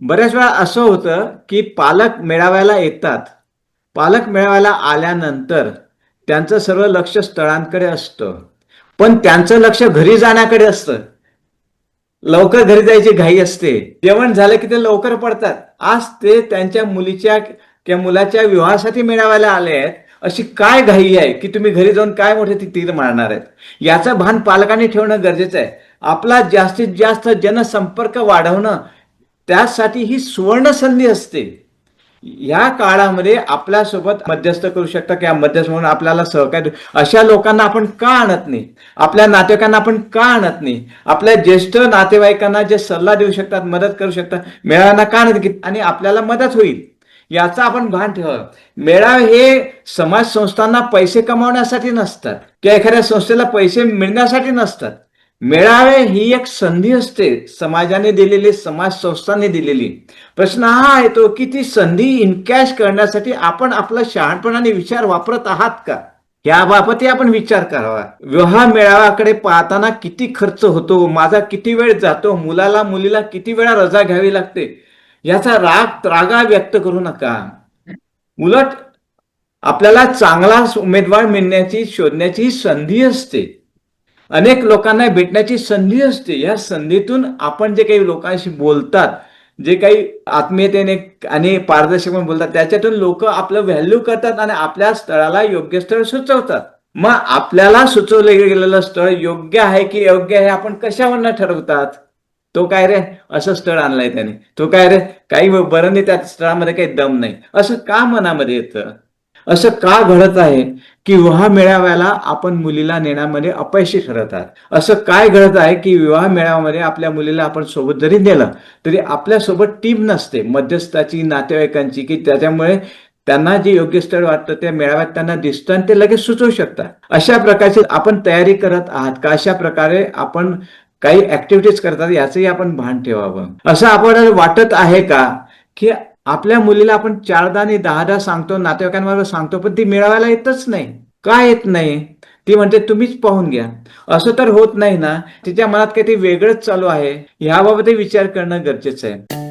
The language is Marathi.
बऱ्याच वेळा असं होतं की पालक मेळाव्याला येतात. पालक मेळाव्याला आल्यानंतर त्यांचं सर्व लक्ष स्थळांकडे असतं. पण त्यांचं लक्ष घरी जाण्याकडे असतं. लवकर घरी जायची घाई असते. जेवण झालं की ते लवकर पडतात. आज ते त्यांच्या मुलीच्या किंवा मुलाच्या विवाहासाठी मेळाव्याला आले आहेत. अशी काय घाई आहे की तुम्ही घरी जाऊन काय मोठे ती तीर मारणार आहेत? याचं भान पालकांनी ठेवणं गरजेचं आहे. आपला जास्तीत जास्त जनसंपर्क वाढवणं त्यासाठी ही सुवर्ण संधी असते. या काळामध्ये आपल्यासोबत मध्यस्थ करू शकता किंवा मध्यस्थ म्हणून आपल्याला सहकार्य अशा लोकांना आपण का आणत नाही? आपल्या नातेवाईकांना आपण का आणत नाही? आपल्या ज्येष्ठ नातेवाईकांना जे सल्ला देऊ शकतात मदत करू शकतात मेळाव्यांना का आणत घेत आणि आपल्याला मदत होईल. याचा आपण भान ठेवा मेळावे हे समाज संस्थांना पैसे कमावण्यासाठी नसतात. किंवा एखाद्या संस्थेला पैसे मिळण्यासाठी नसतात. मेळावे ही एक संधी असते. समाजाने दिलेली समाज संस्थांनी दिलेली. प्रश्न हा येतो की ती संधी इनकॅश करण्यासाठी आपण आपला शहाणपणाने विचार वापरत आहात का? याबाबतही आपण विचार करावा. विवाह मेळाव्याकडे पाहताना किती खर्च होतो माझा किती वेळ जातो मुलाला मुलीला किती वेळा रजा घ्यावी लागते? याचा राग रागा व्यक्त करू नका. उलट आपल्याला चांगला उमेदवार मिळण्याची शोधण्याची संधी असते. अनेक लोकांना भेटण्याची संधी असते. या संधीतून आपण जे काही लोकांशी बोलतात जे काही आत्मीयतेने आणि पारदर्शकपणे बोलतात त्याच्यातून लोक आपलं व्हॅल्यू करतात आणि आपल्या स्थळाला योग्य स्थळ सुचवतात. मग आपल्याला सुचवलं गेलेलं स्थळ योग्य आहे की योग्य आहे आपण कशावरनं ठरवतात? तो काय रे? असं स्थळ आणलंय त्याने. तो काय रे? काही बरं नाही त्या स्थळामध्ये काही दम नाही. असं का मनामध्ये येतं? असं का घडत आहे की विवाह मेळाव्याला आपण मुलीला नेण्यामध्ये अपयशी ठरत आहात? असं काय घडत आहे की विवाह मेळाव्यामध्ये आपल्या मुलीला आपण सोबत जरी नेलं तरी आपल्यासोबत टीम नसते मध्यस्थाची नातेवाईकांची की त्याच्यामुळे त्यांना जे योग्य स्थळ वाटतं त्या मेळाव्यात त्यांना दिसतं आणि ते लगेच सुचवू शकतात. अशा प्रकारची आपण तयारी करत आहात का? अशा प्रकारे आपण काही ऍक्टिव्हिटीज करतात याचंही आपण भान ठेवावं. असं आपण वाटत आहे का की आपल्या मुलीला आपण चारदा आणि दहादा सांगतो नातेवाईकांबरोबर सांगतो पण ती मिळवायला येतच नाही. का येत नाही? ती म्हणते तुम्हीच पाहून घ्या. असं तर होत नाही ना. तिच्या मनात काहीतरी वेगळंच चालू आहे. ह्याबाबतही विचार करणं गरजेचं आहे.